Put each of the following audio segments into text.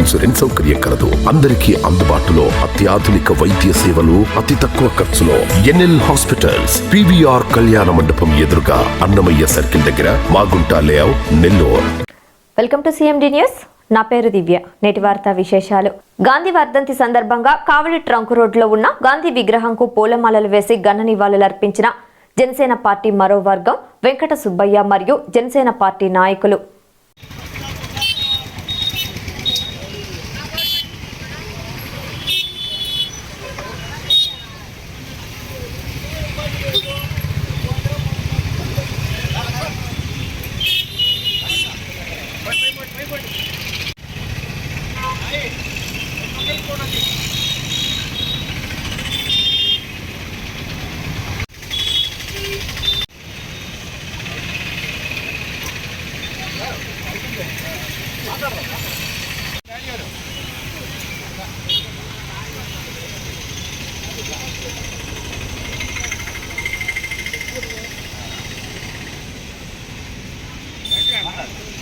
Insurance సౌకర్యం కలదు. అందరికీ అందుబాటులో అత్యాధునిక వైద్య సేవలు అతి తక్కువ ఖర్చులో ఎన్ఎల్ హాస్పిటల్స్ పివిఆర్ కళ్యాణ మండపం ఎదురుగా అన్నమయ్య సర్కిల్ దగ్గర Magunta layout Nellore. Welcome to CMD news. నా పేరు దివ్య. నేటి వార్తా విశేషాలు. గాంధీ వర్ధంతి సందర్భంగా కావలి ట్రంక్ రోడ్లో ఉన్న గాంధీ విగ్రహంకు పూలమాలలు వేసి ఘన నివాళులర్పించిన జనసేన పార్టీ మరో వర్గం వెంకట సుబ్బయ్య మరియు జనసేన పార్టీ నాయకులు.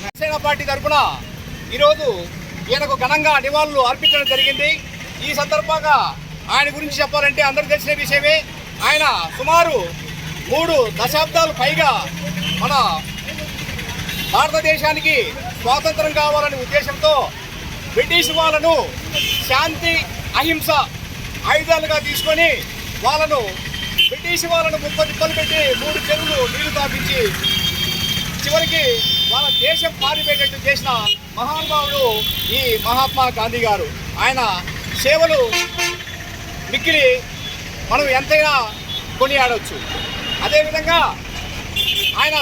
జనసేన పార్టీ తరఫున ఈరోజు ఈయనకు ఘనంగా నివాళులు అర్పించడం జరిగింది. ఈ సందర్భంగా ఆయన గురించి చెప్పాలంటే అందరికీ తెలిసిన విషయమే ఆయన సుమారు మూడు దశాబ్దాలు పైగా మన భారతదేశానికి స్వాతంత్రం కావాలనే ఉద్దేశంతో బ్రిటిష్ వాళ్ళను శాంతి అహింస ఆయుధాలుగా తీసుకొని వాళ్ళను బ్రిటిష్ వాళ్ళను ముప్పై తిప్పలు పెట్టి మూడు చెరువులు నీళ్ళు తాపించి చివరికి వాళ్ళ దేశం పారిపోయేటట్టు చేసిన మహానుభావుడు ఈ మహాత్మా గాంధీ గారు. ఆయన సేవలు మిక్కిలి మనం ఎంతైనా కొనియాడవచ్చు అదేవిధంగా ఆయన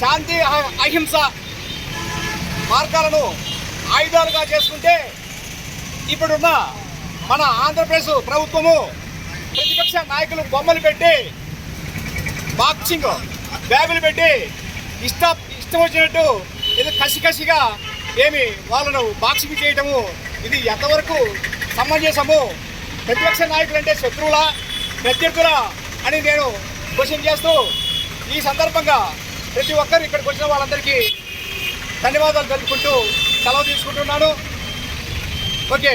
శాంతి అహ- అహింస మార్గాలను ఆయుధాలుగా చేసుకుంటే ఇప్పుడున్న మన ఆంధ్రప్రదేశ్ ప్రభుత్వము ప్రతిపక్ష నాయకులు బొమ్మలు పెట్టి బాక్సింగ్ బ్యాగులు పెట్టి ఇష్ట ఇష్టం వచ్చినట్టు ఏదో కసి కసిగా ఏమి వాళ్ళను బాక్సింగ్ చేయటము ఇది ఎంతవరకు సమంజసము? ప్రతిపక్ష నాయకులు అంటే శత్రువులా ప్రత్యర్థుల అని నేను క్వశ్చన్ చేస్తూ ఈ సందర్భంగా ప్రతి ఒక్కరు ఇక్కడికి వచ్చిన వాళ్ళందరికీ ధన్యవాదాలు తెలుపుకుంటూ సెలవు తీసుకుంటున్నాను. ఓకే.